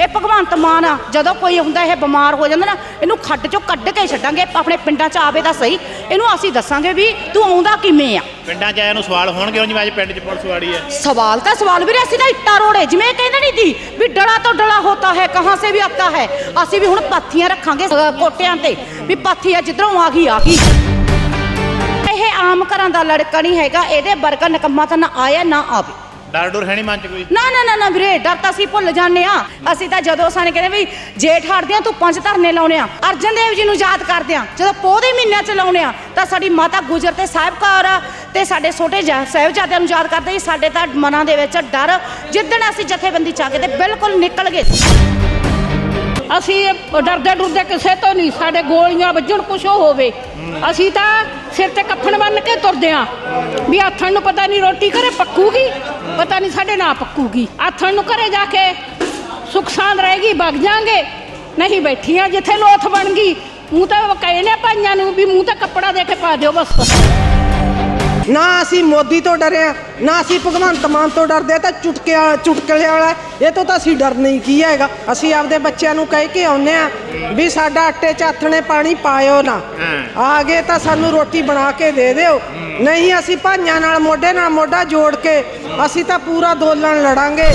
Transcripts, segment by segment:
ਇਹ ਭਗਵੰਤ ਮਾਨ ਆ ਜਦੋਂ ਕੋਈ ਹੁੰਦਾ ਇਹ ਬਿਮਾਰ ਹੋ ਜਾਂਦਾ ਨਾ ਇਹਨੂੰ ਖੱਡ ਚੋਂ ਕੱਢ ਕੇ ਛੱਡਾਂਗੇ ਆਪਣੇ ਪਿੰਡਾਂ 'ਚ ਆਵੇ ਤਾਂ ਸਹੀ। ਇਹਨੂੰ ਅਸੀਂ ਦੱਸਾਂਗੇ ਵੀ ਤੂੰ ਆਉਂਦਾ ਕਿਵੇਂ ਆ? ਪਿੰਡਾਂ 'ਚ ਆਇਆ ਨੂੰ ਸਵਾਲ ਹੋਣਗੇ ਹੁਣ ਜਿਵੇਂ ਅੱਜ ਪਿੰਡ 'ਚ ਪੁਲਿਸ ਵਾੜੀ ਹੈ ਸਵਾਲ ਤਾਂ ਸਵਾਲ ਵੀਰੇ ਅਸੀਂ ਤਾਂ ਇੱਟਾਂ ਰੋੜੇ ਜਿਵੇਂ ਇਹ ਕਹਿੰਦੇ ਨਹੀਂ ਸੀ ਵੀ ਡਲਾ ਤੋਂ ਡਲਾ ਹੋਤਾ ਹੈ ਕਹਾਂ ਸੇ ਵੀ ਆਤਾ ਹੈ। ਅਸੀਂ ਵੀ ਹੁਣ ਪਾਥੀਆਂ ਰੱਖਾਂਗੇ ਅ, ਕੋਟਿਆਂ ਤੇ ਵੀ ਪਾਥੀ ਆ ਜਿੱਧਰੋਂ ਆ ਗਈ ਆ ਗਈ। ਇਹ ਆਮ ਘਰਾਂ ਦਾ ਲੜਕਾ ਨਹੀਂ ਹੈਗਾ ਇਹਦੇ ਵਰਗਾ ਨਕੰਮਾ ਤਾਂ ਨਾ ਆਇਆ ਨਾ ਆਵੇ। ਡਰ ਡਰ ਹੈ ਨਹੀਂ ਮਨ 'ਚ ਕੋਈ? ਨਾ ਨਾ ਨਾ ਨਾ ਵੀਰੇ ਡਰ ਤਾਂ ਅਸੀਂ ਭੁੱਲ ਜਾਂਦੇ ਆ ਅਸੀਂ ਤਾਂ ਜਦੋਂ ਸਾਨੂੰ ਕਹਿੰਦੇ ਵੀ ਜੇਠ ਹੜਦੀਆਂ ਧੁੱਪਾਂ 'ਚ ਧਰਨੇ ਲਾਉਣੇ ਆ ਅਰਜਨ ਦੇਵ ਜੀ ਨੂੰ ਯਾਦ ਕਰਦੇ ਆ ਜਦੋਂ ਪੋਹ ਦੇ ਮਹੀਨਿਆਂ 'ਚ ਲਾਉਣੇ ਆ ਤਾਂ ਸਾਡੀ ਮਾਤਾ ਗੁਜਰ ਤੇ ਸਾਹਿਬ ਕੌਰ ਤੇ ਸਾਡੇ ਛੋਟੇ ਜਾ- ਸਾਹਿਬਜ਼ਾਦਿਆਂ ਨੂੰ ਯਾਦ ਕਰਦੇ ਸੀ। ਸਾਡੇ ਤਾਂ ਮਨਾਂ ਦੇ ਵਿੱਚ ਡਰ ਜਿੱਦਣ ਅਸੀਂ ਜਥੇਬੰਦੀ ਚ ਆ ਗਏ ਤੇ ਬਿਲਕੁਲ ਨਿਕਲ ਗਏ। ਅਸੀਂ ਡਰਦੇ ਡਰਦੇ ਕਿਸੇ ਤੋਂ ਨਹੀਂ ਸਾਡੇ ਗੋਲੀਆਂ ਵੱਜਣ ਕੁਛ ਹੋਵੇ। ਅਸੀਂ ਤਾਂ ਸਿਰ ਤੇ ਕੱਫਣ ਬੰਨ ਕੇ ਤੁਰਦੇ ਆਂ ਵੀ ਆਥਣ ਨੂੰ ਪਤਾ ਨਹੀਂ ਰੋਟੀ ਘਰੇ ਪੱਕੂਗੀ ਪਤਾ ਨਹੀਂ ਸਾਡੇ ਨਾ ਪੱਕੂਗੀ। ਆਥਣ ਨੂੰ ਘਰੇ ਜਾ ਕੇ ਸੁੱਖ ਸਾਂਦ ਰਹੇਗੀ, ਵਗ ਜਾਾਂਗੇ। ਨਹੀਂ ਬੈਠੀਆਂ ਜਿੱਥੇ ਲੋਥ ਬਣ ਗਈ ਮੂੰਹ ਤਾਂ ਕਹੇ ਨੇ ਭਾਈਆਂ ਨੂੰ ਵੀ ਮੂੰਹ ਤਾਂ ਕੱਪੜਾ ਦੇ ਕੇ ਪਾ ਦਿਓ ਬਸ। ਨਾ ਅਸੀਂ ਮੋਦੀ ਤੋਂ ਡਰੇ ਹਾਂ, ਨਾ ਅਸੀਂ ਭਗਵੰਤ ਮਾਨ ਤੋਂ ਡਰਦੇ ਤਾਂ ਚੁਟਕਿਆ ਚੁਟਕਲੇ ਵਾਲਾ। ਇਹ ਤੋਂ ਤਾਂ ਅਸੀਂ ਡਰਨਾ ਹੀ ਕੀ ਹੈਗਾ? ਅਸੀਂ ਆਪਦੇ ਬੱਚਿਆਂ ਨੂੰ ਕਹਿ ਕੇ ਆਉਨੇ ਆ ਵੀ ਸਾਡਾ ਆਟੇ 'ਚ ਆਥਣੇ ਪਾਣੀ ਪਾਇਓ ਨਾ। ਆ ਗਏ ਤਾਂ ਸਾਨੂੰ ਰੋਟੀ ਬਣਾ ਕੇ ਦੇ ਦਿਓ। ਨਹੀਂ ਅਸੀਂ ਭਾਈਆਂ ਨਾਲ ਮੋਢੇ ਨਾਲ ਮੋਢਾ ਜੋੜ ਕੇ ਅਸੀਂ ਤਾਂ ਪੂਰਾ ਦੋਲਣ ਲੜਾਂਗੇ।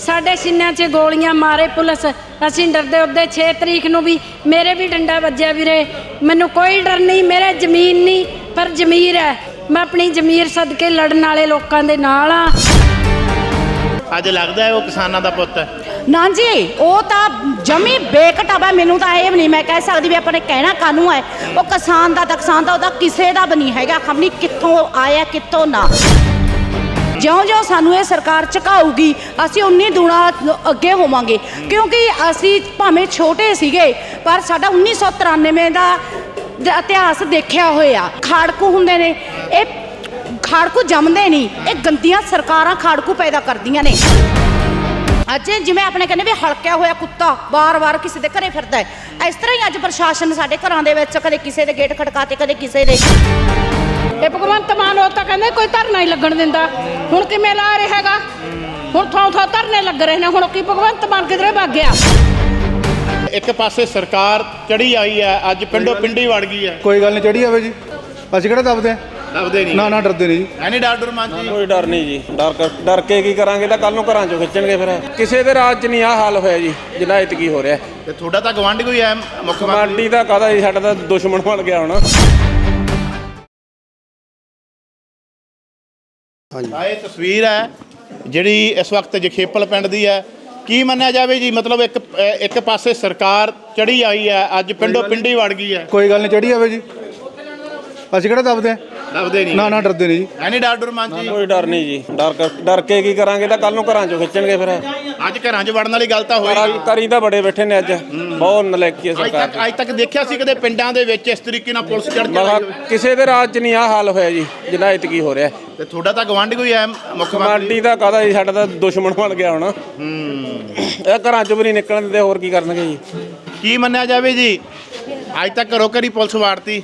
ਸਾਡੇ ਸੀਨਿਆਂ 'ਚ ਗੋਲੀਆਂ ਮਾਰੇ ਪੁਲਿਸ। ਅਸੀਂ ਡਰਦੇ ਉਹਦੇ 6 ਤਰੀਕ ਨੂੰ ਵੀ ਮੇਰੇ ਵੀ ਡੰਡਾ ਵੱਜਿਆ ਵੀਰੇ। ਮੈਨੂੰ ਕੋਈ ਡਰ ਨਹੀਂ ਮੇਰੇ ਜ਼ਮੀਨ ਨਹੀਂ। ਪਰ ਜ਼ਮੀਰ ਹੈ ਮੈਂ ਆਪਣੀ ਜ਼ਮੀਰ ਸਦਕੇ ਲੜਨ ਵਾਲੇ ਲੋਕਾਂ ਦੇ ਨਾਲ ਆ ਅੱਜ ਲੱਗਦਾ ਹੈ ਉਹ ਕਿਸਾਨਾਂ ਦਾ ਪੁੱਤ ਹੈ। ਨਾ ਜੀ ਉਹ ਤਾਂ ਜਮੀ ਬੇਕਟਾਵਾ ਮੈਨੂੰ ਤਾਂ ਇਹ ਵੀ ਨਹੀਂ ਮੈਂ ਕਹਿ ਸਕਦੀ ਵੀ ਆਪਾਂ ਨੇ ਕਹਿਣਾ ਕਾਨੂੰ ਹੈ। ਉਹ ਕਿਸਾਨ ਦਾ ਤਾਂ ਕਿਸਾਨ ਦਾ ਉਹਦਾ ਕਿਸੇ ਦਾ ਵੀ ਨਹੀਂ ਹੈਗਾ ਖਮਨੀ ਕਿੱਥੋਂ ਆਇਆ ਕਿੱਥੋਂ ਨਾ। ਜਿਉਂ-ਜਿਉਂ ਸਾਨੂੰ ਇਹ ਸਰਕਾਰ ਝੁਕਾਊਗੀ ਅਸੀਂ ਉਨੀ ਦੂਣਾ ਅੱਗੇ ਹੋਵਾਂਗੇ। ਕਿਉਂਕਿ ਅਸੀਂ ਭਾਵੇਂ ਛੋਟੇ ਸੀਗੇ ਪਰ ਸਾਡਾ 1993 ਦਾ ਦ- ਇਤਿਹਾਸ ਦੇਖਿਆ ਹੋਇਆ। ਖਾੜਕੂ ਹੁੰਦੇ ਨੇ। ਇਹ ਖਾੜਕੂ ਜੰਮਦੇ ਨਹੀਂ। ਇਹ ਗੰਦੀਆਂ ਸਰਕਾਰਾਂ ਖਾੜਕੂ ਪੈਦਾ ਕਰਦੀਆਂ ਨੇ। ਅੱਜ ਜਿਵੇਂ ਆਪਣੇ ਕਹਿੰਦੇ ਵੀ ਹਲਕਿਆ ਹੋਇਆ ਕੁੱਤਾ ਵਾਰ-ਵਾਰ ਕਿਸੇ ਦੇ ਘਰੇ ਫਿਰਦਾ ਹੈ। ਇਸ ਤਰ੍ਹਾਂ ਹੀ ਅੱਜ ਪ੍ਰਸ਼ਾਸਨ ਸਾਡੇ ਘਰਾਂ ਦੇ ਵਿੱਚ ਕਦੇ ਕਿਸੇ ਦੇ ਗੇਟ ਖੜਕਾਤੇ, ਕਦੇ ਕਿਸੇ ਦੇ। ਇਹ ਭਗਵੰਤ ਮਾਨ ਉਹ ਤਾਂ ਕਹਿੰਦੇ ਕੋਈ ਧਰਨਾ ਹੀ ਲੱਗਣ ਦਿੰਦਾ। ਹੁਣ ਕਿਵੇਂ ਲਾ ਰਿਹਾ ਹੈਗਾ? ਹੁਣ ਥਾਂ ਥਾਂ ਧਰਨੇ ਲੱਗ ਰਹੇ ਨੇ। ਹੁਣ ਕੀ ਭਗਵੰਤ ਮਾਨ ਕਿਧਰੇ ਭੱਗ ਗਿਆ? ਇੱਕ ਪਾਸੇ ਸਰਕਾਰ ਚੜੀ ਆਈ ਹੈ ਅੱਜ ਪਿੰਡੋਂ ਪਿੰਡੀ ਵੜ ਗਈ ਹੈ। ਕੋਈ ਗੱਲ ਨਹੀਂ ਚੜੀ ਆਵੇ ਜੀ। ਅਸੀਂ ਕਿਹੜਾ ਦਬਦੇ? ਆ ਲੱਭਦੇ ਨਹੀਂ। ਨਾ ਨਾ ਡਰਦੇ ਨਹੀਂ ਜੀ। ਨਹੀਂ ਡਰ ਡਰ ਮਨ ਜੀ? ਕੋਈ ਡਰ ਨਹੀਂ ਜੀ। ਡਰ ਡਰ ਕੇ ਕੀ ਕਰਾਂਗੇ? ਤਾਂ ਕੱਲ ਨੂੰ ਘਰਾਂ ਚੋਂ ਖਿੱਚਣਗੇ ਫਿਰ। ਕਿਸੇ ਦੇ ਰਾਜ 'ਚ ਨਹੀਂ ਆ ਹਾਲ ਹੋਇਆ ਜੀ ਜਿੰਨਾ ਇਤਕੀ ਹੋ ਰਿਹਾ। ਤੇ ਤੁਹਾਡਾ ਤਾਂ ਗਵਾਂਢੀ ਕੋਈ ਹੈ ਮੁੱਖ ਮੰਤਰੀ? ਦਾ ਕਾਹਦਾ ਜੀ? ਸਾਡਾ ਤਾਂ ਦੁਸ਼ਮਣ ਬਣ ਗਿਆ ਹੁਣ। ਆ ਇਹ ਤਸਵੀਰ ਹੈ ਜਿਹੜੀ ਇਸ ਵਕਤ ਜਖੇਪਲ ਪਿੰਡ ਦੀ ਹੈ। ਕੀ ਮੰਨਿਆ ਜਾਵੇ ਜੀ? ਮਤਲਬ ਇੱਕ ਇੱਕ ਪਾਸੇ ਸਰਕਾਰ ਚੜੀ ਆਈ ਹੈ ਅੱਜ ਪਿੰਡੋਂ ਪਿੰਡੀ ਵੜ ਗਈ ਹੈ। ਕੋਈ ਗੱਲ ਨਹੀਂ ਚੜੀ ਆਵੇ ਜੀ। ਅਸੀਂ ਕਿਹੜਾ ਦਬਦੇ? ਆ ਲੱਭਦੇ ਨਹੀਂ। ਨਾ ਨਾ ਡਰਦੇ ਨਹੀਂ ਜੀ। ਹੈ ਨਹੀਂ ਡਰ ਡਰ ਮਨ 'ਚ ਜੀ ਕੋਈ ਡਰ ਨਹੀਂ ਜੀ। ਡਰ ਡਰ ਕੇ ਕੀ ਕਰਾਂਗੇ? ਤਾਂ ਕੱਲ ਨੂੰ ਘਰਾਂ ਚੋਂ ਖਿੱਚਣਗੇ ਫਿਰ। ਅੱਜ ਘਰਾਂ 'ਚ ਵੜਨ ਵਾਲੀ ਗੱਲ ਤਾਂ ਹੋਈ ਕਰਾ- ਕਰੀ ਤਾਂ ਬੜੇ ਬੈਠੇ ਨੇ ਅੱਜ। ਬਹੁਤ ਨਲਾਇਕੀ ਹੈ ਅੱਜ ਸਰਕਾਰ। ਤੱਕ ਅੱਜ ਤੱਕ ਦੇਖਿਆ ਸੀ ਕਦੇ ਪਿੰਡਾਂ ਦੇ ਵਿੱਚ ਇਸ ਤਰੀਕੇ ਨਾਲ ਪੁਲਿਸ ਚੜ ਦੀ ਮੈਂ ਕੇ ਕਿਹਾ ਕਿਸੇ ਦੇ ਰਾਜ 'ਚ ਨਹੀਂ ਆ ਹਾਲ ਹੋਇਆ ਜੀ ਜਿੰਨਾ ਇਤਕੀ ਹੋ ਰਿਹਾ। ਤੇ ਤੁਹਾਡਾ ਤਾਂ ਗਵਾਂਢੀ ਕੋਈ ਹੈ ਮੁੱਖ ਮੰਤਰੀ? ਕਮਾਂਡੀ ਦਾ ਕਾਹਦਾ ਜੀ? ਸਾਡਾ ਤਾਂ ਦੁਸ਼ਮਣ ਬਣ ਗਿਆ ਹੁਣ। ਇਹ ਘਰਾਂ ਚੋਂ ਵੀ ਨਹੀਂ ਨਿਕਲਣ ਦਿੰਦੇ ਹੋਰ ਕੀ ਕਰਨਗੇ ਜੀ? ਕੀ ਮੰਨਿਆ ਜਾਵੇ ਜੀ? ਅੱਜ ਤੱਕ ਘਰੋਂ ਘਰੀ ਪੁਲਿਸ ਵਾੜਤੀ।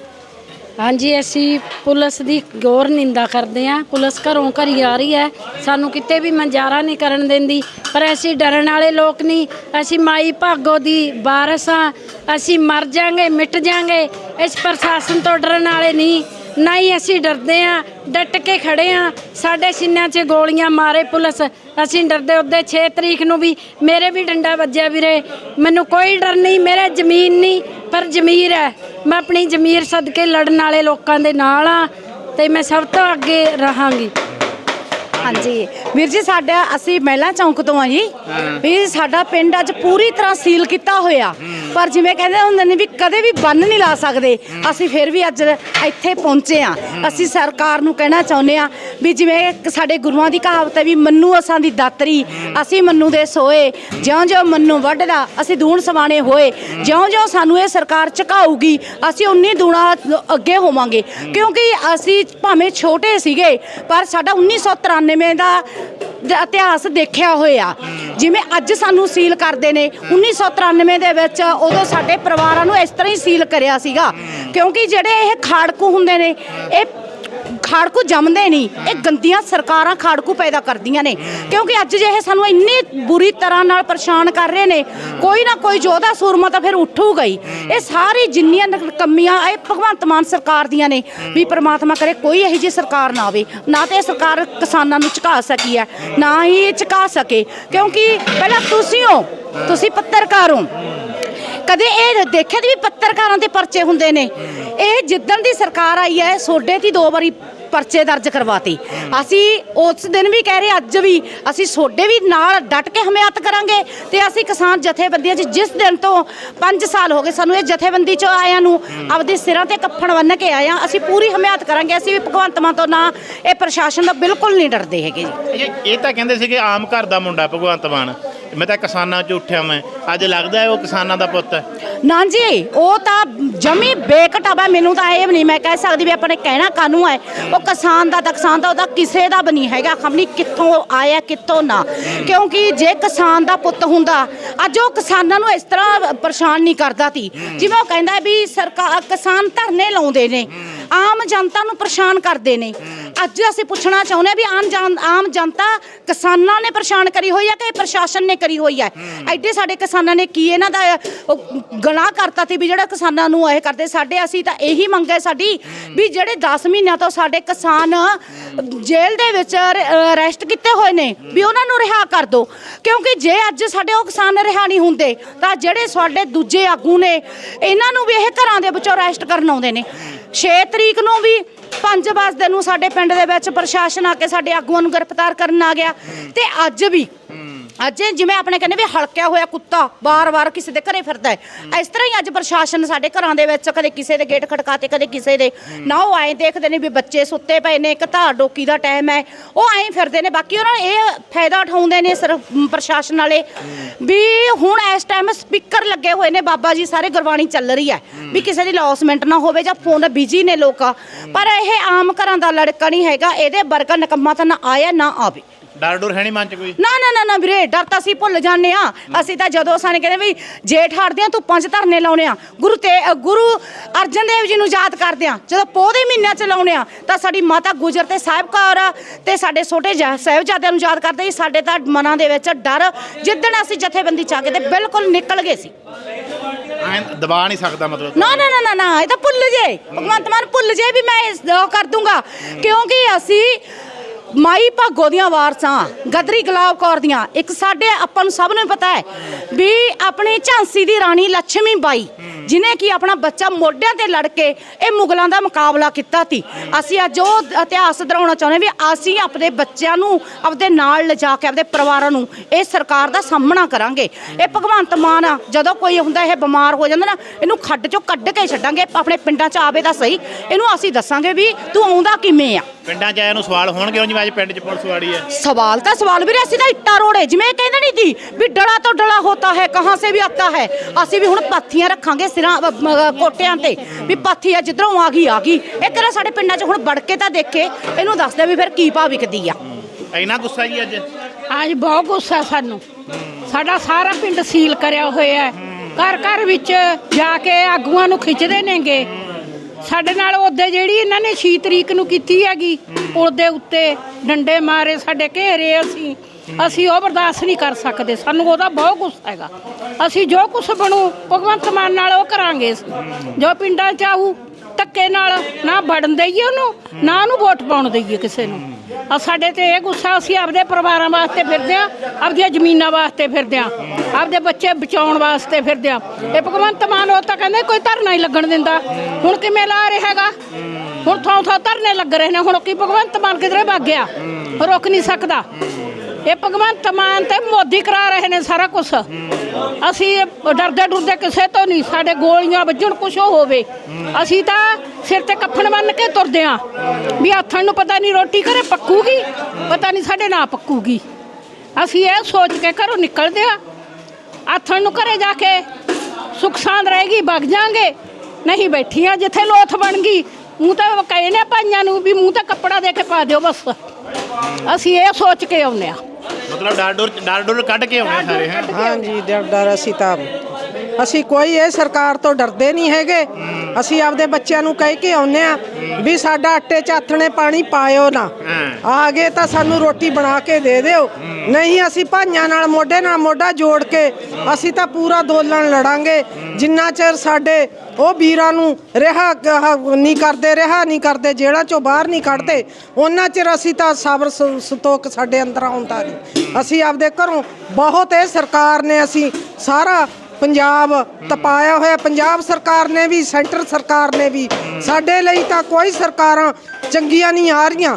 ਹਾਂਜੀ, ਅਸੀਂ ਪੁਲਿਸ ਦੀ ਗੌਰ ਨਿੰਦਾ ਕਰਦੇ ਹਾਂ। ਪੁਲਿਸ ਘਰੋਂ ਘਰੀ ਆ ਰਹੀ ਹੈ। ਸਾਨੂੰ ਕਿਤੇ ਵੀ ਮੰਜਾਰਾ ਨਹੀਂ ਕਰਨ ਦਿੰਦੀ। ਪਰ ਅਸੀਂ ਡਰਨ ਵਾਲੇ ਲੋਕ ਨਹੀਂ। ਅਸੀਂ ਮਾਈ ਭਾਗੋ ਦੀ ਵਾਰਸ ਹਾਂ। ਅਸੀਂ ਮਰ ਜਾਾਂਗੇ, ਮਿਟ ਜਾਾਂਗੇ। ਇਸ ਪ੍ਰਸ਼ਾਸਨ ਤੋਂ ਡਰਨ ਵਾਲੇ ਨਹੀਂ। ਨਾ ਹੀ ਅਸੀਂ ਡਰਦੇ ਹਾਂ, ਡਟ ਕੇ ਖੜੇ ਹਾਂ। ਸਾਡੇ ਸੀਨਿਆਂ 'ਚ ਗੋਲੀਆਂ ਮਾਰੇ ਪੁਲਿਸ। ਅਸੀਂ ਡਰਦੇ ਉਹਦੇ 6 ਤਰੀਕ ਨੂੰ ਵੀ ਮੇਰੇ ਵੀ ਡੰਡਾ ਵੱਜਿਆ ਵੀਰੇ। ਮੈਨੂੰ ਕੋਈ ਡਰ ਨਹੀਂ, ਮੇਰੇ ਜ਼ਮੀਨ ਨਹੀਂ, ਪਰ ਜ਼ਮੀਰ ਹੈ। ਮੈਂ ਆਪਣੀ ਜ਼ਮੀਰ ਸਦਕੇ ਲੜਨ ਵਾਲੇ ਲੋਕਾਂ ਦੇ ਨਾਲ ਆ ਤੇ ਮੈਂ ਸਭ ਤੋਂ ਅੱਗੇ ਰਹਾਂਗੀ। ਹਾਂਜੀ। ਵੀਰ ਜੀ ਸਾਡਾ ਅਸੀਂ ਮਹਿਲਾ ਚੌਂਕ ਤੋਂ ਆ ਜੀ। ਵੀ ਸਾਡਾ ਪਿੰਡ ਅੱਜ ਪੂਰੀ ਤਰ੍ਹਾਂ ਸੀਲ ਕੀਤਾ ਹੋਇਆ। ਪਰ ਜਿਵੇਂ ਕਹਿੰਦੇ ਹੁੰਦੇ ਨੇ ਵੀ ਕਦੇ ਵੀ ਬੰਨ ਨਹੀਂ ਲਾ ਸਕਦੇ। ਅਸੀਂ ਫਿਰ ਵੀ ਅੱਜ ਇੱਥੇ ਪਹੁੰਚੇ ਆ ਅਸੀਂ ਸਰਕਾਰ ਨੂੰ ਕਹਿਣਾ ਚਾਹੁੰਦੇ ਆ ਵੀ ਜਿਵੇਂ ਸਾਡੇ ਗੁਰੂਆਂ ਦੀ ਕਹਾਵਤ ਹੈ ਵੀ ਮੰਨੂ ਅਸਾਂ ਦੀ ਦਾਤਰੀ। ਅਸੀਂ ਮੰਨੂ ਦੇ ਸੋਏ ਜਿਉਂ-ਜਿਉਂ ਮੰਨੂ ਵੱਢਦਾ ਅਸੀਂ ਦੂਣ ਸਵਾਣੇ ਹੋਏ। ਜਿਉਂ-ਜਿਉਂ ਸਾਨੂੰ ਇਹ ਸਰਕਾਰ ਝੁਕਾਊਗੀ ਅਸੀਂ ਉਨੀ ਦੂਣਾ ਅੱਗੇ ਹੋਵਾਂਗੇ। ਕਿਉਂਕਿ ਅਸੀਂ ਭਾਵੇਂ ਛੋਟੇ ਸੀਗੇ ਪਰ ਸਾਡਾ 1993 ਦਾ ਦ- ਇਤਿਹਾਸ ਦੇਖਿਆ ਹੋਇਆ। ਜਿਵੇਂ ਅੱਜ ਸਾਨੂੰ ਸੀਲ ਕਰਦੇ ਨੇ 1993 ਦੇ ਵਿੱਚ ਉਦੋਂ ਸਾਡੇ ਪਰਿਵਾਰਾਂ ਨੂੰ ਇਸ ਤਰ੍ਹਾਂ ਹੀ ਸੀਲ ਕਰਿਆ ਸੀਗਾ। ਕਿਉਂਕਿ ਜਿਹੜੇ ਇਹ ਖਾੜਕੂ ਹੁੰਦੇ ਨੇ, ਇਹ ਖਾੜਕੂ ਜੰਮਦੇ ਨਹੀਂ। ਇਹ ਗੰਦੀਆਂ ਸਰਕਾਰਾਂ ਖਾੜਕੂ ਪੈਦਾ ਕਰਦੀਆਂ ਨੇ। ਕਿਉਂਕਿ ਅੱਜ ਜੇ ਇਹ ਸਾਨੂੰ ਇੰਨੀ ਬੁਰੀ ਤਰ੍ਹਾਂ ਨਾਲ ਪਰੇਸ਼ਾਨ ਕਰ ਰਹੇ ਨੇ, ਕੋਈ ਨਾ ਕੋਈ ਜੋਧਾ ਸੂਰਮਾ ਤਾਂ ਫਿਰ ਉੱਠੂਗਾ ਹੀ। ਇਹ ਸਾਰੀ ਜਿੰਨੀਆਂ ਕਮੀਆਂ, ਇਹ ਭਗਵੰਤ ਮਾਨ ਸਰਕਾਰ ਦੀਆਂ ਨੇ ਵੀ ਪ੍ਰਮਾਤਮਾ ਕਰੇ ਕੋਈ ਇਹੋ ਜਿਹੀ ਸਰਕਾਰ ਨਾ ਆਵੇ। ਨਾ ਤੇ ਇਹ ਸਰਕਾਰ ਕਿਸਾਨਾਂ ਨੂੰ ਝੁਕਾ ਸਕੀ ਹੈ, ਨਾ ਹੀ ਇਹ ਝੁਕਾ ਸਕੇ। ਕਿਉਂਕਿ ਪਹਿਲਾਂ ਤੁਸੀਂ ਹੋ, ਤੁਸੀਂ ਪੱਤਰਕਾਰ ਹੋ। ਕਦੇ ਇਹ ਦੇਖਿਆ ਤੇ ਵੀ ਪੱਤਰਕਾਰਾਂ ਦੇ ਪਰਚੇ ਹੁੰਦੇ ਨੇ। ਇਹ ਜਿੱਦਣ ਦੀ ਸਰਕਾਰ ਆਈ ਹੈ ਸੋਡੇ ਦੀ ਦੋ ਵਾਰੀ ਪਰਚੇ ਦਰਜ ਕਰਵਾਤੀ। ਅਸੀਂ ਉਸ ਦਿਨ ਵੀ ਕਹਿ ਰਹੇ, ਅੱਜ ਵੀ ਅਸੀਂ ਸੋਡੇ ਵੀ ਨਾਲ ਡਟ ਕੇ ਹਮਾਇਤ ਕਰਾਂਗੇ ਤੇ ਅਸੀਂ ਕਿਸਾਨ ਜਥੇਬੰਦੀਆਂ 'ਚ ਜਿਸ ਦਿਨ ਤੋਂ 5 ਸਾਲ ਹੋ ਗਏ ਸਾਨੂੰ ਇਹ ਜਥੇਬੰਦੀ 'ਚ ਆਇਆਂ ਨੂੰ ਆਪਦੇ ਸਿਰਾਂ ਤੇ ਕੱਫਣ ਬੰਨ ਕੇ ਆਇਆ ਅਸੀਂ ਪੂਰੀ ਹਮਾਇਤ ਕਰਾਂਗੇ। ਅਸੀਂ ਵੀ ਭਗਵੰਤ ਮਾਨ ਤੋਂ ਨਾ ਇਹ ਪ੍ਰਸ਼ਾਸਨ ਦਾ ਬਿਲਕੁਲ ਨਹੀਂ ਡਰਦੇ ਹੈਗੇ ਜੀ। ਇਹ ਇਹ ਤਾਂ ਕਹਿੰਦੇ ਸੀ ਕਿ ਆਮ ਘਰ ਦਾ ਮੁੰਡਾ ਭਗਵੰਤ ਮਾਨ। ਮੈਂ ਤਾਂ ਕਿਸਾਨਾਂ 'ਚ ਉੱਠਿਆ ਮੈਂ। ਅੱਜ ਲੱਗਦਾ ਹੈ ਉਹ ਕਿਸਾਨਾਂ ਦਾ ਪੁੱਤ ਹੈ। ਨਾ ਜੀ, ਉਹ ਤਾਂ ਜਮੀ ਬੇਕਟਾਵਾ ਮੈਨੂੰ ਤਾਂ ਇਹ ਵੀ ਨਹੀਂ ਮੈਂ ਕਹਿ ਸਕਦੀ ਵੀ ਆਪਣੇ ਕਹਿਣਾ ਕਾਨੂੰ ਹੈ। ਉਹ ਕਿਸਾਨ ਦਾ ਤਾਂ ਕਿਸਾਨ ਦਾ, ਉਹਦਾ ਕਿਸੇ ਦਾ ਵੀ ਨਹੀਂ ਹੈਗਾ। ਖਮਣੀ ਕਿੱਥੋਂ ਆਇਆ, ਕਿੱਥੋਂ ਨਾ। ਕਿਉਂਕਿ ਜੇ ਕਿਸਾਨ ਦਾ ਪੁੱਤ ਹੁੰਦਾ, ਅੱਜ ਉਹ ਕਿਸਾਨਾਂ ਨੂੰ ਇਸ ਤਰ੍ਹਾਂ ਪਰੇਸ਼ਾਨ ਨਹੀਂ ਕਰਦਾ ਤੀ। ਜਿਵੇਂ ਉਹ ਕਹਿੰਦਾ ਵੀ ਸਰਕਾਰ ਕਿਸਾਨ ਧਰਨੇ ਲਾਉਂਦੇ ਨੇ। ਆਮ ਜਨਤਾ ਨੂੰ ਪਰੇਸ਼ਾਨ ਕਰਦੇ ਨੇ। ਅੱਜ ਅਸੀਂ ਪੁੱਛਣਾ ਚਾਹੁੰਦੇ ਵੀ ਆਮ ਜਨ- ਆਮ ਜਨਤਾ ਕਿਸਾਨਾਂ ਨੇ ਪਰੇਸ਼ਾਨ ਕਰੀ ਹੋਈ ਹੈ ਕਿ ਪ੍ਰਸ਼ਾਸਨ ਨੇ ਕਰੀ ਹੋਈ ਹੈ? ਐਡੇ ਸਾਡੇ ਕਿਸਾਨਾਂ ਨੇ ਕੀ ਇਹਨਾਂ ਦਾ ਗੁਨਾਹ ਕਰਤਾ ਸੀ ਵੀ ਜਿਹੜਾ ਕਿਸਾਨਾਂ ਨੂੰ ਇਹ ਕਰਦੇ ਸਾਡੇ ਅਸੀਂ ਤਾਂ ਇਹੀ ਮੰਗ ਹੈ ਸਾਡੀ ਵੀ ਜਿਹੜੇ 10 ਮਹੀਨਿਆਂ ਤੋਂ ਸਾਡੇ ਕਿਸਾਨ ਜੇਲ੍ਹ ਦੇ ਵਿੱਚ ਅਰੈਸਟ ਕੀਤੇ ਹੋਏ ਨੇ ਵੀ ਉਹਨਾਂ ਨੂੰ ਰਿਹਾ ਕਰ ਦਿਓ ਕਿਉਂਕਿ ਜੇ ਅੱਜ ਸਾਡੇ ਉਹ ਕਿਸਾਨ ਰਿਹਾ ਨਹੀਂ ਹੁੰਦੇ ਤਾਂ ਜਿਹੜੇ ਸਾਡੇ ਦੂਜੇ ਆਗੂ ਨੇ ਇਹਨਾਂ ਨੂੰ ਵੀ ਇਹ ਘਰਾਂ ਦੇ ਵਿੱਚੋਂ ਅਰੈਸਟ ਕਰਨ ਆਉਂਦੇ ਨੇ। 6 ਤਰੀਕ ਨੂੰ ਵੀ 5 ਵਜੇ ਨੂੰ ਸਾਡੇ ਪਿੰਡ ਦੇ ਵਿੱਚ ਪ੍ਰਸ਼ਾਸਨ ਆ ਕੇ ਸਾਡੇ ਆਗੂਆਂ ਨੂੰ ਗ੍ਰਿਫਤਾਰ ਕਰਨ ਆ ਗਿਆ। ਤੇ ਅੱਜ ਵੀ ਅੱਜ ਜਿਵੇਂ ਆਪਣੇ ਕਹਿੰਦੇ ਵੀ ਹਲਕਿਆ ਹੋਇਆ ਕੁੱਤਾ ਬਾਰ-ਬਾਰ ਕਿਸੇ ਦੇ ਘਰੇ ਫਿਰਦਾ ਹੈ। ਇਸ ਤਰ੍ਹਾਂ ਹੀ ਅੱਜ ਪ੍ਰਸ਼ਾਸਨ ਸਾਡੇ ਘਰਾਂ ਦੇ ਵਿੱਚ ਕਦੇ ਕਿਸੇ ਦੇ ਗੇਟ ਖੜਕਾਤੇ ਕਦੇ ਕਿਸੇ ਦੇ। ਨਾ ਉਹ ਐਂ ਦੇਖਦੇ ਨੇ ਵੀ ਬੱਚੇ ਸੁੱਤੇ ਪਏ ਨੇ ਇੱਕ ਧਾਰ ਡੋਕੀ ਦਾ ਟਾਈਮ ਹੈ। ਉਹ ਐਂ ਫਿਰਦੇ ਨੇ ਬਾਕੀ ਉਹਨਾਂ ਨੂੰ ਇਹ ਫਾਇਦਾ ਉਠਾਉਂਦੇ ਨੇ ਸਿਰਫ ਪ੍ਰਸ਼ਾਸਨ ਵਾਲੇ ਵੀ ਹੁਣ ਇਸ ਟਾਈਮ ਸਪੀਕਰ ਲੱਗੇ ਹੋਏ ਨੇ ਬਾਬਾ ਜੀ ਸਾਰੇ ਗੁਰਬਾਣੀ ਚੱਲ ਰਹੀ ਹੈ। ਵੀ ਕਿਸੇ ਦੀ ਲੌਸਮੈਂਟ ਨਾ ਹੋਵੇ ਜਾਂ ਫੋਨ ਬਿਜ਼ੀ ਨੇ ਲੋਕਾਂ। ਪਰ ਇਹ ਆਮ ਘਰਾਂ ਦਾ ਲੜਕਾ ਨਹੀਂ ਹੈਗਾ ਇਹਦੇ ਵਰਗਾ ਨਕਮਾ ਤਾਂ ਨਾ ਆਇਆ ਨਾ ਆਵੇ। ਡਰ ਡਰ ਹੈ ਨਹੀਂ ਮਨ 'ਚ ਕੋਈ? ਨਾ ਨਾ ਨਾ ਨਾ ਵੀਰੇ ਡਰ ਤਾਂ ਅਸੀਂ ਭੁੱਲ ਜਾਂਦੇ ਆ ਅਸੀਂ ਤਾਂ ਜਦੋਂ ਸਾਨੂੰ ਕਹਿੰਦੇ ਵੀ ਜੇਠ ਹੜਦੇ ਆ ਧੁੱਪਾਂ 'ਚ ਧਰਨੇ ਲਾਉਣੇ ਆ ਗੁਰੂ ਤੇ ਅ, ਗੁਰੂ ਅਰਜਨ ਦੇਵ ਜੀ ਨੂੰ ਯਾਦ ਕਰਦੇ ਆ ਜਦੋਂ ਪੋਹ ਦੇ ਮਹੀਨਿਆਂ 'ਚ ਲਾਉਣੇ ਆ ਤਾਂ ਸਾਡੀ ਮਾਤਾ ਗੁਜਰ ਤੇ ਸਾਹਿਬ ਕੌਰ ਤੇ ਸਾਡੇ ਛੋਟੇ ਸਾਹਿਬਜ਼ਾਦਿਆਂ ਨੂੰ ਯਾਦ ਕਰਦੇ ਸੀ। ਸਾਡੇ ਤਾਂ ਮਨਾਂ ਦੇ ਵਿੱਚ ਡਰ ਜਿੱਦਣ ਅਸੀਂ ਜਥੇਬੰਦੀ ਚ ਆ ਕੇ ਤੇ ਬਿਲਕੁਲ ਨਿਕਲ ਗਏ ਸੀ। ਐਂ ਦਬਾ ਨਹੀਂ ਸਕਦਾ ਮਤਲਬ ਨਾ ਨਾ ਨਾ ਨਾ ਨਾ ਇਹ ਤਾਂ ਭੁੱਲ ਜੇ। ਭਗਵੰਤ ਮਾਨ ਭੁੱਲ ਜੇ ਵੀ ਮੈਂ ਇਸ ਉਹ ਕਰ ਦੂੰਗਾ। ਕਿਉਂਕਿ ਅਸੀਂ ਮਾਈ ਭਾਗੋ ਦੀਆਂ ਵਾਰਸਾਂ, ਗਦਰੀ ਗੁਲਾਬ ਕੌਰ ਦੀਆਂ, ਇੱਕ ਸਾਡੇ ਆਪਾਂ ਨੂੰ ਸਭ ਨੂੰ ਪਤਾ ਹੈ ਵੀ ਆਪਣੀ ਝਾਂਸੀ ਦੀ ਰਾਣੀ ਲక్ష్ਮੀ ਬਾਈ ਜਿਨੇ ਕਿ ਆਪਣਾ ਬੱਚਾ ਮੋਢਿਆਂ ਤੇ ਲੜ ਕੇ ਇਹ ਮੁਗਲਾਂ ਦਾ ਮੁਕਾਬਲਾ ਕੀਤਾ ਸੀ ਅਸੀਂ ਅੱਜ ਉਹ ਇਤਿਹਾਸ ਦਰਾਉਣਾ ਚਾਹੁੰਦੇ ਵੀ ਅਸੀਂ ਆਪਣੇ ਬੱਚਿਆਂ ਨੂੰ ਆਪਦੇ ਨਾਲ ਲਿਜਾ ਕੇ ਆਪਦੇ ਪਰਿਵਾਰਾਂ ਨੂੰ ਇਹ ਸਰਕਾਰ ਦਾ ਸਾਹਮਣਾ ਕਰਾਂਗੇ। ਇਹ ਭਗਵੰਤ ਮਾਨ ਆ ਜਦੋਂ ਕੋਈ ਹੁੰਦਾ ਇਹ ਬਿਮਾਰ ਹੋ ਜਾਂਦਾ ਨਾ ਇਹਨੂੰ ਖੱਡ ਚੋਂ ਕੱਢ ਕੇ ਛੱਡਾਂਗੇ ਆਪਣੇ ਪਿੰਡਾਂ 'ਚ ਆਵੇ ਤਾਂ ਸਹੀ। ਇਹਨੂੰ ਅਸੀਂ ਦੱਸਾਂਗੇ ਵੀ ਤੂੰ ਆਉਂਦਾ ਕਿਵੇਂ ਆ? ਪਿੰਡਾਂ 'ਚ ਆਇਆ ਨੂੰ ਸਵਾਲ ਹੋਣਗੇ ਜਿਵੇਂ ਅੱਜ ਪਿੰਡ 'ਚ ਪੁਲਿਸ ਵਾੜੀ ਹੈ। ਸਵਾਲ ਤਾਂ ਸਵਾਲ ਵੀ ਅਸੀਂ ਤਾਂ ਇੱਟਾ ਰੋੜੇ ਜਿਵੇਂ ਕਹਿੰਦੇ ਨਹੀਂ ਦੀ ਵੀ ਡਲਾ ਤੋਂ ਡਲਾ ਹੋਤਾ ਹੈ ਕਹਾਂ ਸੇ ਵੀ ਆਤਾ ਹੈ। ਅਸੀਂ ਵੀ ਹੁਣ ਪਾਥੀਆਂ ਰੱਖਾਂਗੇ ਸਿਰਾਂ ਅ, ਮ, ਕੋਟਿਆਂ ਤੇ ਵੀ ਪਾਥੀ ਆ ਜਿੱਧਰੋਂ ਆ ਗਈ ਆ ਗਈ। ਇਹ ਕਿਹੜਾ ਸਾਡੇ ਪਿੰਡਾਂ 'ਚ ਹੁਣ ਵੜ ਕੇ ਤਾਂ ਦੇਖੇ ਇਹਨੂੰ ਦੱਸਦੇ ਵੀ ਫਿਰ ਕੀ ਭਾਅ ਵਿਕਦੀ ਆ। ਇੰਨਾ ਗੁੱਸਾ ਜੀ ਅੱਜ? ਅੱਜ ਬਹੁਤ ਗੁੱਸਾ ਸਾਨੂੰ। ਸਾਡਾ ਸਾਰਾ ਪਿੰਡ ਸੀਲ ਕਰਿਆ ਹੋਇਆ ਹੈ। ਘਰ ਘਰ ਵਿੱਚ ਜਾ ਕੇ ਆਗੂਆਂ ਨੂੰ ਖਿੱਚਦੇ ਨੇਗੇ। ਸਾਡੇ ਨਾਲ ਉਹਦੇ ਜਿਹੜੀ ਇਹਨਾਂ ਨੇ 6 ਤਰੀਕ ਨੂੰ ਕੀਤੀ ਹੈਗੀ ਪੁਲ ਦੇ ਉੱਤੇ ਡੰਡੇ ਮਾਰੇ ਸਾਡੇ ਘੇਰੇ ਅਸੀਂ। ਅਸੀਂ ਉਹ ਬਰਦਾਸ਼ਤ ਨਹੀਂ ਕਰ ਸਕਦੇ। ਸਾਨੂੰ ਉਹਦਾ ਬਹੁਤ ਗੁੱਸਾ ਹੈਗਾ। ਅਸੀਂ ਜੋ ਕੁਝ ਬਣੂ, ਭਗਵੰਤ ਮਾਨ ਨਾਲ ਉਹ ਕਰਾਂਗੇ ਅਸੀਂ। ਜੋ ਪਿੰਡਾਂ ਚ ਆਊ, ਧੱਕੇ ਨਾਲ ਨਾ ਵੜਨ ਦੇਈਏ ਉਹਨੂੰ, ਨਾ ਉਹਨੂੰ ਵੋਟ ਪਾਉਣ ਦੇਈਏ ਕਿਸੇ ਨੂੰ। ਆ ਸਾਡੇ ਤੇ ਇਹ ਗੁੱਸਾ, ਅਸੀਂ ਆਪਦੇ ਪਰਿਵਾਰਾਂ ਵਾਸਤੇ ਫਿਰਦੇ ਆ ਆਪਦੀਆਂ ਜ਼ਮੀਨਾਂ ਵਾਸਤੇ ਫਿਰਦੇ ਆ ਆਪਦੇ ਬੱਚੇ ਬਚਾਉਣ ਵਾਸਤੇ ਫਿਰਦੇ ਆ ਇਹ ਭਗਵੰਤ ਮਾਨ ਉਹ ਤਾਂ ਕਹਿੰਦੇ ਕੋਈ ਧਰਨਾ ਹੀ ਲੱਗਣ ਦਿੰਦਾ। ਹੁਣ ਕਿਵੇਂ ਲਾ ਰਿਹਾ ਹੈਗਾ? ਹੁਣ ਥਾਂ ਥਾਂ ਧਰਨੇ ਲੱਗ ਰਹੇ ਨੇ। ਹੁਣ ਕੀ ਭਗਵੰਤ ਮਾਨ ਕਿਧਰੇ ਭੱਗ ਗਿਆ? ਰੁਕ ਨਹੀਂ ਸਕਦਾ। ਇਹ ਭਗਵੰਤ ਮਾਨ ਤੇ ਮੋਦੀ ਕਰਾ ਰਹੇ ਨੇ ਸਾਰਾ ਕੁਝ ਅਸੀਂ ਡਰਦੇ ਡਰਦੇ ਕਿਸੇ ਤੋਂ ਨਹੀਂ, ਸਾਡੇ ਗੋਲੀਆਂ ਵੱਜਣ ਕੁਛ ਹੋਵੇ। ਅਸੀਂ ਤਾਂ ਸਿਰ ਤੇ ਕੱਫਣ ਬੰਨ ਕੇ ਤੁਰਦੇ ਆ ਵੀ ਆਥਣ ਨੂੰ ਪਤਾ ਨਹੀਂ ਰੋਟੀ ਘਰੇ ਪੱਕੂਗੀ, ਪਤਾ ਨਹੀਂ ਸਾਡੇ ਨਾ ਪੱਕੂਗੀ। ਅਸੀਂ ਇਹ ਸੋਚ ਕੇ ਘਰੋਂ ਨਿਕਲਦੇ ਆ ਆਥਣ ਨੂੰ ਘਰੇ ਜਾ ਕੇ ਸੁੱਖ ਸਾਂਦ ਰਹੇਗੀ, ਵਗ ਜਾਾਂਗੇ। ਨਹੀਂ ਬੈਠੀਆਂ ਜਿੱਥੇ ਲੋਥ ਬਣ ਗਈ, ਮੂੰਹ ਤਾਂ ਕਹੇ ਨੇ ਭਾਈਆਂ ਨੂੰ ਵੀ ਮੂੰਹ ਤਾਂ ਕੱਪੜਾ ਦੇ ਕੇ ਪਾ ਦਿਓ ਬਸ। ਅਸੀਂ ਇਹ ਸੋਚ ਕੇ ਆਉਂਦੇ ਆ ਮਤਲਬ ਡਰ ਡਰ ਡਰ ਡਰ ਕੱਢ ਕੇ ਆਉਣੇ ਸਾਰੇ ਹੈ? ਹਾਂਜੀ ਡਰ ਡਰ ਅਸੀਂ ਤਾਂ। ਅਸੀਂ ਕੋਈ ਇਹ ਸਰਕਾਰ ਤੋਂ ਡਰਦੇ ਨਹੀਂ ਹੈਗੇ। ਅਸੀਂ ਆਪਦੇ ਬੱਚਿਆਂ ਨੂੰ ਕਹਿ ਕੇ ਆਉਨੇ ਆ ਵੀ ਸਾਡਾ ਆਟੇ ਚਾਥਣੇ ਪਾਣੀ ਪਾਇਓ ਨਾ। ਆ ਗਏ ਤਾਂ ਸਾਨੂੰ ਰੋਟੀ ਬਣਾ ਕੇ ਦੇ ਦਿਓ। ਨਹੀਂ ਅਸੀਂ ਭਾਈਆਂ ਨਾਲ ਮੋਢੇ ਨਾਲ ਮੋਢਾ ਜੋੜ ਕੇ ਅਸੀਂ ਤਾਂ ਪੂਰਾ ਦੋਲਣ ਲੜਾਂਗੇ। ਜਿੰਨਾ ਚਿਰ ਸਾਡੇ ਉਹ ਵੀਰਾਂ ਨੂੰ ਰਿਹਾ ਨਹੀਂ ਕਰਦੇ ਰਿਹਾ ਨਹੀਂ ਕਰਦੇ ਜੇਲ੍ਹਾਂ ਚੋਂ ਬਾਹਰ ਨਹੀਂ ਕੱਢਦੇ ਉਹਨਾਂ ਚਿਰ ਅਸੀਂ ਤਾਂ ਸਬਰ ਸ- ਸੰਤੋਖ ਸਾਡੇ ਅੰਦਰ ਆਉਂਦਾ ਨਹੀਂ ਅਸੀਂ ਆਪਦੇ ਘਰੋਂ ਬਹੁਤ ਇਹ ਸਰਕਾਰ ਨੇ ਅਸੀਂ ਸਾਰਾ ਪੰਜਾਬ ਤਪਾਇਆ ਹੋਇਆ, ਪੰਜਾਬ ਸਰਕਾਰ ਨੇ ਵੀ, ਸੈਂਟਰ ਸਰਕਾਰ ਨੇ ਵੀ। ਸਾਡੇ ਲਈ ਤਾਂ ਕੋਈ ਸਰਕਾਰਾਂ ਚੰਗੀਆਂ ਨਹੀਂ ਆ ਰਹੀਆਂ।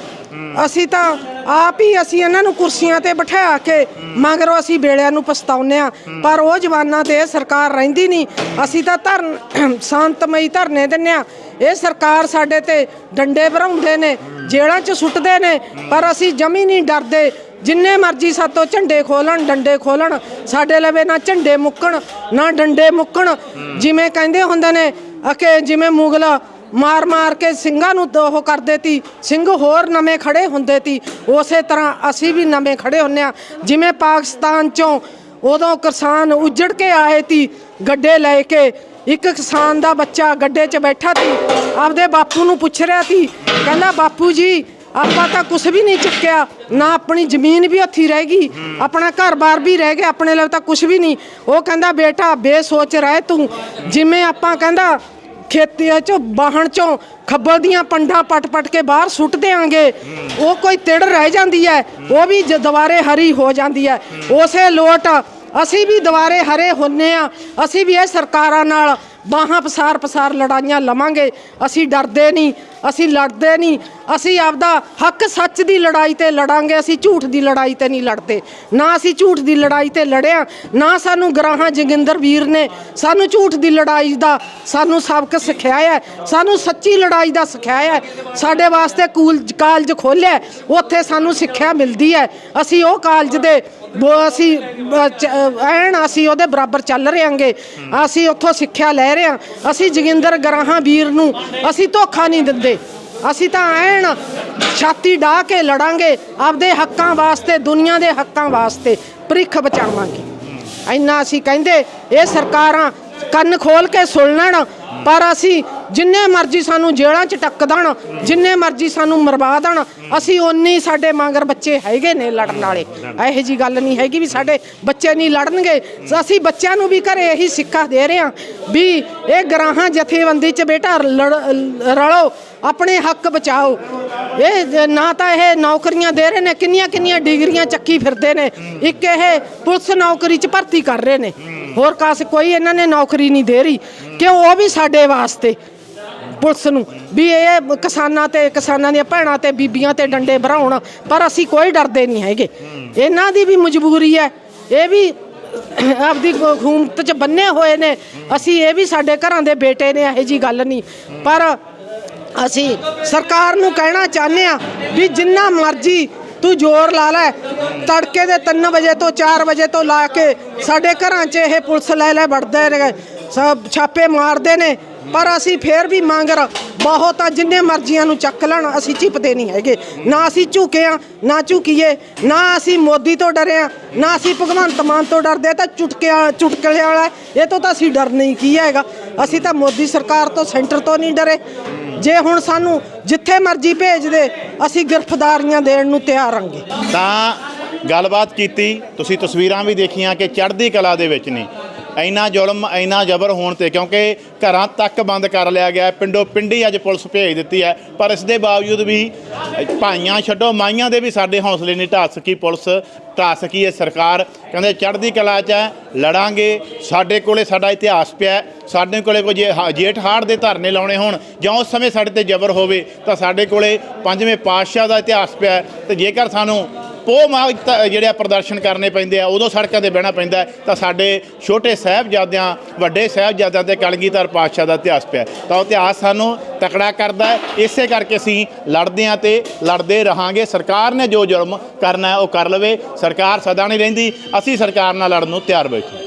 ਅਸੀਂ ਤਾਂ ਆਪ ਹੀ ਅਸੀਂ ਇਹਨਾਂ ਨੂੰ ਕੁਰਸੀਆਂ ਤੇ ਬਿਠਾ ਕੇ ਮਗਰੋਂ ਅਸੀਂ ਬੇੜਿਆਂ ਨੂੰ ਪਛਤਾਉਂਦੇ ਆ ਪਰ ਉਹ ਜਵਾਨਾਂ ਤੇ ਇਹ ਸਰਕਾਰ ਰਹਿੰਦੀ ਨਹੀਂ। ਅਸੀਂ ਤਾਂ ਧਰਨ, ਸ਼ਾਂਤਮਈ ਧਰਨੇ ਦਿੰਨੇ ਆ ਇਹ ਸਰਕਾਰ ਸਾਡੇ ਤੇ ਡੰਡੇ ਭਰਾਉਂਦੇ ਨੇ, ਜੇਲ੍ਹਾਂ 'ਚ ਸੁੱਟਦੇ ਨੇ। ਪਰ ਅਸੀਂ ਜਮੀ ਨਹੀਂ ਡਰਦੇ। ਜਿੰਨੇ ਮਰਜ਼ੀ ਸਾਤੋਂ ਝੰਡੇ ਖੋਲਣ, ਡੰਡੇ ਖੋਲਣ, ਸਾਡੇ ਲਵੇ ਨਾ ਝੰਡੇ ਮੁੱਕਣ, ਨਾ ਡੰਡੇ ਮੁੱਕਣ। ਜਿਵੇਂ ਕਹਿੰਦੇ ਹੁੰਦੇ ਨੇ, ਅਕੇ ਜਿਵੇਂ ਮੁਗਲ ਮਾਰ ਮਾਰ ਕੇ ਸਿੰਘਾਂ ਨੂੰ ਦ- ਉਹ ਕਰਦੇ ਤੀ ਸਿੰਘ ਹੋਰ ਨਵੇਂ ਖੜੇ ਹੁੰਦੇ ਤੀ। ਉਸੇ ਤਰ੍ਹਾਂ ਅਸੀਂ ਵੀ ਨਵੇਂ ਖੜੇ ਹੁੰਨੇ ਆ। ਜਿਵੇਂ ਪਾਕਿਸਤਾਨ ਚੋਂ ਉਦੋਂ ਕਿਸਾਨ ਉੱਜੜ ਕੇ ਆਏ ਤੀ, ਗੱਡੇ ਲੈ ਕੇ। ਇੱਕ ਕਿਸਾਨ ਦਾ ਬੱਚਾ ਗੱਡੇ 'ਚ ਬੈਠਾ ਤੀ, ਆਪਦੇ ਬਾਪੂ ਨੂੰ ਪੁੱਛ ਰਿਹਾ ਤੀ, ਕਹਿੰਦਾ, ਬਾਪੂ ਜੀ ਆਪਾਂ ਤਾਂ ਕੁਝ ਵੀ ਨਹੀਂ ਚੁੱਕਿਆ, ਨਾ ਆਪਣੀ ਜ਼ਮੀਨ ਵੀ ਹੱਥੀ ਰਹਿ ਗਈ, ਆਪਣਾ ਘਰ-ਬਾਰ ਵੀ ਰਹਿ ਗਿਆ, ਆਪਣੇ ਲਈ ਤਾਂ ਕੁਝ ਵੀ ਨਹੀਂ। ਉਹ ਕਹਿੰਦਾ, ਬੇਟਾ, ਬੇਸੋਚ ਰਹਿ ਤੂੰ। ਜਿਵੇਂ ਆਪਾਂ ਕਹਿੰਦਾ, ਖੇਤੀਆਂ ਚੋਂ ਬਾਹਣ ਚੋਂ ਖੱਬਲ ਦੀਆਂ ਪੰਡਾਂ ਪਟ-ਪਟ ਕੇ ਬਾਹਰ ਸੁੱਟ ਦੇਾਂਗੇ ਉਹ ਕੋਈ ਤਿੜ ਰਹਿ ਜਾਂਦੀ ਹੈ, ਉਹ ਵੀ ਜ- ਦੁਬਾਰੇ ਹਰੀ ਹੋ ਜਾਂਦੀ ਹੈ। ਉਸੇ ਲੋਟ ਅਸੀਂ ਵੀ ਦੁਬਾਰੇ ਹਰੇ ਹੁੰਨੇ ਆ। ਅਸੀਂ ਵੀ ਇਹ ਸਰਕਾਰਾਂ ਨਾਲ ਬਾਹਾਂ ਪਸਾਰ ਪਸਾਰ ਲੜਾਈਆਂ ਲਵਾਂਗੇ। ਅਸੀਂ ਡਰਦੇ ਨਹੀਂ। ਅਸੀਂ ਲੜਦੇ ਨਹੀਂ। ਅਸੀਂ ਆਪਦਾ ਹੱਕ ਸੱਚ ਦੀ ਲੜਾਈ ਤੇ ਲੜਾਂਗੇ ਅਸੀਂ ਝੂਠ ਦੀ ਲੜਾਈ ਤੇ ਨਹੀਂ ਲੜਦੇ। ਨਾ ਅਸੀਂ ਝੂਠ ਦੀ ਲੜਾਈ ਤੇ ਲੜਿਆ ਨਾ ਸਾਨੂੰ ਗਰਾਹਾਂ ਜੋਗਿੰਦਰ ਵੀਰ ਨੇ ਸਾਨੂੰ ਝੂਠ ਦੀ ਲੜਾਈ ਦਾ ਸਾਨੂੰ ਸਬਕ ਸਿਖਾਇਆ ਹੈ, ਸਾਨੂੰ ਸੱਚੀ ਲੜਾਈ ਦਾ ਸਿਖਾਇਆ ਹੈ। ਸਾਡੇ ਵਾਸਤੇ ਕੂਲ ਕਾਲਜ ਖੋਲਿਆ ਉੱਥੇ ਸਾਨੂੰ ਸਿੱਖਿਆ ਮਿਲਦੀ ਹੈ। ਅਸੀਂ ਉਹ ਕਾਲਜ ਦੇ ਉਹ ਅਸੀਂ ਐਨ ਅਸੀਂ ਉਹਦੇ ਬਰਾਬਰ ਚੱਲ ਰਹੇਾਂਗੇ। ਅਸੀਂ ਉੱਥੋਂ ਸਿੱਖਿਆ ਲੈ ਰਹੇ ਹਾਂ। ਅਸੀਂ ਜੋਗਿੰਦਰ ਗਰਾਹਾਂ ਵੀਰ ਨੂੰ ਅਸੀਂ ਧੋਖਾ ਨਹੀਂ ਦਿੰਦੇ। ਅਸੀਂ ਤਾਂ ਐਨ ਛਾਤੀ ਢਾ ਕੇ ਲੜਾਂਗੇ ਆਪਦੇ ਹੱਕਾਂ ਵਾਸਤੇ, ਦੁਨੀਆ ਦੇ ਹੱਕਾਂ ਵਾਸਤੇ, ਪ੍ਰਿਖ ਬਚਾਵਾਂਗੇ। ਇੰਨਾ ਅਸੀਂ ਕਹਿੰਦੇ, ਇਹ ਸਰਕਾਰਾਂ ਕੰਨ ਖੋਲ ਕੇ ਸੁਣ ਲੈਣ, ਪਰ ਅਸੀਂ ਜਿੰਨੇ ਮਰਜ਼ੀ ਸਾਨੂੰ ਜੇਲ੍ਹਾਂ 'ਚ ਟੱਕ ਦੇਣ, ਜਿੰਨੇ ਮਰਜ਼ੀ ਸਾਨੂੰ ਮਰਵਾ ਦੇਣ, ਅਸੀਂ ਓਨੀ ਸਾਡੇ ਮਗਰ ਬੱਚੇ ਹੈਗੇ ਨੇ ਲੜਨ ਵਾਲੇ। ਇਹੋ ਜੀ ਗੱਲ ਨਹੀਂ ਹੈਗੀ ਵੀ ਸਾਡੇ ਬੱਚੇ ਨਹੀਂ ਲੜਨਗੇ। ਅਸੀਂ ਬੱਚਿਆਂ ਨੂੰ ਵੀ ਘਰੇ ਇਹੀ ਸਿੱਖਾ ਦੇ ਰਹੇ ਹਾਂ ਵੀ ਇਹ ਗਰਾਹਾਂ ਜਥੇਬੰਦੀ 'ਚ ਬੇਟਾ ਲੜ- ਰਲੋ, ਆਪਣੇ ਹੱਕ ਬਚਾਓ। ਇਹ ਨਾ ਤਾਂ ਇਹ ਨੌਕਰੀਆਂ ਦੇ ਰਹੇ ਨੇ ਕਿੰਨੀਆਂ ਕਿੰਨੀਆਂ ਡਿਗਰੀਆਂ ਚੱਕੀ ਫਿਰਦੇ ਨੇ। ਇੱਕ ਇਹ ਪੁਲਿਸ ਨੌਕਰੀ 'ਚ ਭਰਤੀ ਕਰ ਰਹੇ ਨੇ। ਹੋਰ ਕਾਸ ਕੋਈ ਇਹਨਾਂ ਨੇ ਨੌਕਰੀ ਨਹੀਂ ਦੇ ਰਹੀ। ਕਿ ਉਹ ਵੀ ਸਾਡੇ ਵਾਸਤੇ। ਪੁਲਿਸ ਨੂੰ ਵੀ ਇਹ ਕਿਸਾਨਾਂ ਤੇ, ਕਿਸਾਨਾਂ ਦੀਆਂ ਭੈਣਾਂ ਤੇ, ਬੀਬੀਆਂ ਤੇ ਡੰਡੇ ਭਰਾਉਣ, ਪਰ ਅਸੀਂ ਕੋਈ ਡਰਦੇ ਨਹੀਂ ਹੈਗੇ। ਇਹਨਾਂ ਦੀ ਵੀ ਮਜਬੂਰੀ ਹੈ। ਇਹ ਵੀ ਆਪਦੀ ਹਕੂਮਤ ਚ ਬੰਨੇ ਹੋਏ ਨੇ। ਅਸੀਂ ਇਹ ਵੀ ਸਾਡੇ ਘਰਾਂ ਦੇ ਬੇਟੇ ਨੇ, ਇਹੋ ਜੀ ਗੱਲ ਨਹੀਂ। ਪਰ ਅਸੀਂ ਸਰਕਾਰ ਨੂੰ ਕਹਿਣਾ ਚਾਹੁੰਦੇ ਆ ਵੀ ਜਿੰਨਾ ਮਰਜ਼ੀ ਤੂੰ ਜ਼ੋਰ ਲਾ ਲੈ। ਤੜਕੇ ਦੇ 3 ਵਜੇ ਤੋਂ 4 ਵਜੇ ਤੋਂ ਲਾ ਕੇ ਸਾਡੇ ਘਰਾਂ 'ਚ ਇਹ ਪੁਲਿਸ ਲੈ ਲੈ, ਵੜਦੇ ਨੇ। ਸਭ ਛਾਪੇ ਮਾਰਦੇ ਨੇ। ਪਰ ਅਸੀਂ ਫੇਰ ਵੀ ਮੰਗਰ ਬਹੁਤ ਆ, ਜਿੰਨੇ ਮਰਜ਼ੀਆਂ ਨੂੰ ਚੱਕ ਲੈਣ, ਅਸੀਂ ਚਿਪਦੇ ਨਹੀਂ ਹੈਗੇ। ਨਾ ਅਸੀਂ ਝੁਕੇ ਆ, ਨਾ ਝੁਕੀਏ, ਨਾ ਅਸੀਂ ਮੋਦੀ ਤੋਂ ਡਰੇ ਆ, ਨਾ ਅਸੀਂ ਭਗਵੰਤ ਮਾਨ ਤੋਂ ਡਰਦੇ ਤਾਂ ਚੁਟਕਿਆ, ਚੁਟਕਲੇ ਵਾਲਾ ਇਹ ਤੋਂ ਤਾਂ ਅਸੀਂ ਡਰ ਨਹੀਂ, ਕੀ ਹੈਗਾ? ਅਸੀਂ ਤਾਂ ਮੋਦੀ ਸਰਕਾਰ ਤੋਂ, ਸੈਂਟਰ ਤੋਂ ਨਹੀਂ ਡਰੇ। ਜੇ ਹੁਣ ਸਾਨੂੰ ਜਿੱਥੇ ਮਰਜ਼ੀ ਭੇਜ ਦੇ, ਅਸੀਂ ਗ੍ਰਿਫਤਾਰੀਆਂ ਦੇਣ ਨੂੰ ਤਿਆਰ ਹਾਂਗੇ ਤਾਂ ਗੱਲਬਾਤ ਕੀਤੀ, ਤੁਸੀਂ ਤਸਵੀਰਾਂ ਵੀ ਦੇਖੀਆਂ ਕਿ ਚੜ੍ਹਦੀ ਕਲਾ ਦੇ ਵਿੱਚ ਨਹੀਂ ਇੰਨਾ ਜ਼ੁਲਮ ਇੰਨਾ ਜ਼ਬਰ ਹੋਣ ਤੇ ਕਿਉਂਕਿ ਘਰਾਂ ਤੱਕ ਬੰਦ ਕਰ ਲਿਆ ਗਿਆ ਹੈ, ਪਿੰਡੋ ਪਿੰਡੀ ਅੱਜ ਪੁਲਿਸ ਭੇਜ ਦਿੱਤੀ ਹੈ ਪਰ ਇਸ ਦੇ ਬਾਵਜੂਦ ਵੀ ਭਾਈਆਂ ਛੱਡੋ ਮਾਈਆਂ ਦੇ ਵੀ ਸਾਡੇ ਹੌਸਲੇ ਨਹੀਂ ਢਾਹ ਸਕੀ ਪੁਲਿਸ ਢਾਹ ਸਕੀ ਇਹ ਸਰਕਾਰ। ਕਹਿੰਦੇ ਚੜ੍ਹਦੀ ਕਲਾ 'ਚ ਹੈ ਲੜਾਂਗੇ ਸਾਡੇ ਕੋਲੇ ਸਾਡਾ ਇਤਿਹਾਸ ਪਿਆ ਸਾਡੇ ਕੋਲੇ ਕੋਈ ਜੇ ਹਾ- ਜੇਠ ਹਾੜ ਦੇ ਧਰਨੇ ਲਾਉਣੇ ਹੋਣ ਜਾਂ ਉਸ ਸਮੇਂ ਸਾਡੇ ਤੇ ਜ਼ਬਰ ਹੋਵੇ ਤਾਂ ਸਾਡੇ ਕੋਲੇ ਪੰਜਵੇਂ ਪਾਤਸ਼ਾਹ ਦਾ ਇਤਿਹਾਸ ਪਿਆ ਹੈ ਤੇ ਜੇਕਰ ਸਾਨੂੰ ਪੋ ਮਾਗ ਤ- ਜਿਹੜੇ ਆ ਪ੍ਰਦਰਸ਼ਨ ਕਰਨੇ ਪੈਂਦੇ ਆ, ਉਦੋਂ ਸੜਕਾਂ ਤੇ ਬਹਿਣਾ ਪੈਂਦਾ ਤਾਂ ਸਾਡੇ ਛੋਟੇ ਸਾਹਿਬਜ਼ਾਦਿਆਂ, ਵੱਡੇ ਸਾਹਿਬਜ਼ਾਦਿਆਂ ਤੇ ਕਲਗੀਧਰ ਪਾਤਸ਼ਾਹ ਦਾ ਇਤਿਹਾਸ ਪਿਆ ਤਾਂ ਉਹ ਇਤਿਹਾਸ ਸਾਨੂੰ ਤਕੜਾ ਕਰਦਾ ਇਸੇ ਕਰਕੇ ਅਸੀਂ ਲੜਦੇ ਹਾਂ ਤੇ ਲੜਦੇ ਰਹਾਂਗੇ। ਸਰਕਾਰ ਨੇ ਜੋ ਜ਼ੁਲਮ ਕਰਨਾ ਉਹ ਕਰ ਲਵੇ। ਸਰਕਾਰ ਸਦਾ ਨਹੀਂ ਰਹਿੰਦੀ। ਅਸੀਂ ਸਰਕਾਰ ਨਾਲ ਲੜਨ ਨੂੰ ਤਿਆਰ ਬੈਠੇ